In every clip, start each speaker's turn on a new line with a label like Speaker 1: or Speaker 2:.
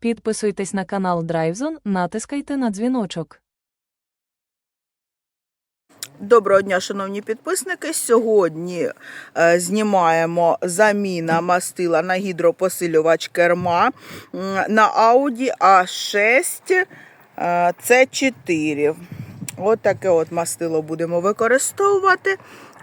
Speaker 1: Підписуйтесь на канал Драйвзон, натискайте на дзвіночок.
Speaker 2: Доброго дня, шановні підписники. Сьогодні е, знімаємо заміна мастила на гідропосилювач керма на Audi A6 е, C4. От таке от мастило будемо використовувати.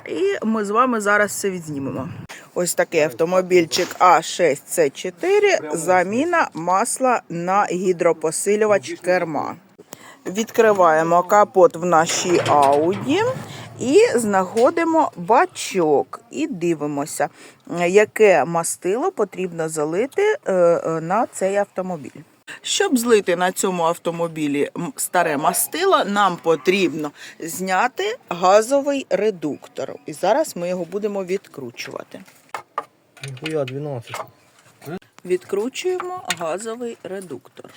Speaker 2: І ми з вами зараз все відзнімемо. Ось такий автомобільчик А6 С4, заміна масла на гідропосилювач керма. Відкриваємо капот в нашій Ауді і знаходимо бачок. І дивимося, яке мастило потрібно залити е, е, на цей автомобіль. Щоб злити на цьому автомобілі старе мастило, нам потрібно зняти газовий редуктор. І зараз ми його будемо відкручувати.
Speaker 3: Ніхуя 12.
Speaker 2: Відкручуємо газовий редуктор.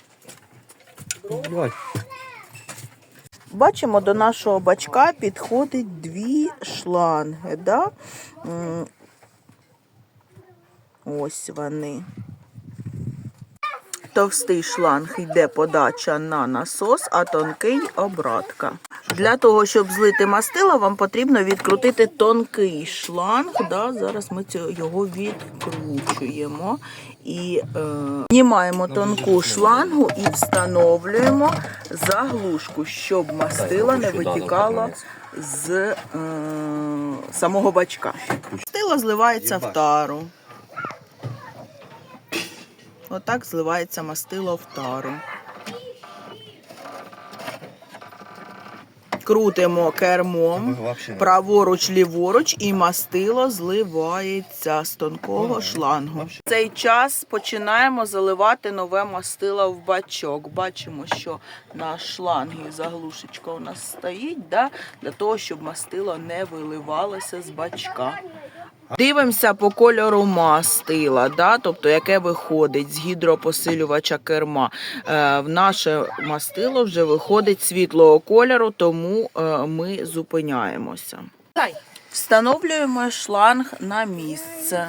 Speaker 2: Бачимо, до нашого бачка підходить дві шланги. Да? Ось вони. Товстий шланг йде подача на насос, а тонкий обратка. Для того, щоб злити мастило, вам потрібно відкрутити тонкий шланг. Да? Зараз ми його відкручуємо. І е, знімаємо тонку шлангу і встановлюємо заглушку, щоб мастило не витікало з е, самого бачка. Мастило зливається в тару. Отак зливається мастило в тару. Крутимо кермом праворуч, ліворуч, і мастило зливається з тонкого шлангу. В цей час починаємо заливати нове мастило в бачок. Бачимо, що на шлангі заглушечка у нас стоїть, да? для того, щоб мастило не виливалося з бачка. Дивимося по кольору мастила, да? тобто яке виходить з гідропосилювача керма. Е, в наше мастило вже виходить світлого кольору, тому е, ми зупиняємося. Встановлюємо шланг на місце.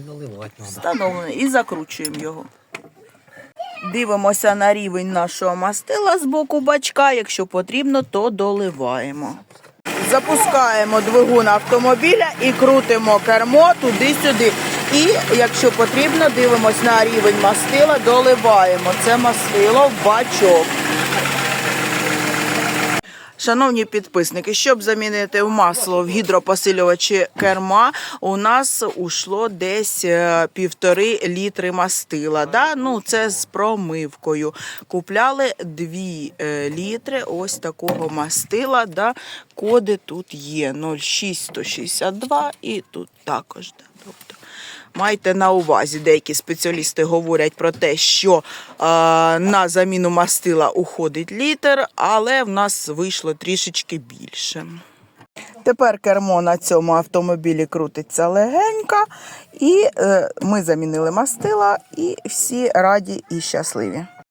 Speaker 3: І наливати треба.
Speaker 2: Встановлений і закручуємо його. Дивимося на рівень нашого мастила з боку бачка. Якщо потрібно, то доливаємо. Запускаємо двигун автомобіля і крутимо кермо туди-сюди. І, якщо потрібно, дивимося на рівень мастила, доливаємо це мастило в бачок. Шановні підписники, щоб замінити масло в гідропосилювачі керма, у нас ушло десь е, півтори літри мастила. Да? Ну, це з промивкою. Купляли дві е, літри ось такого мастила. Да? Коди тут є 06162 і тут також. Да? Тобто, Майте на увазі, деякі спеціалісти говорять про те, що е, на заміну мастила уходить літр, але в нас вийшло трішечки більше. Тепер кермо на цьому автомобілі крутиться легенько, і е, ми замінили мастила, і всі раді і щасливі.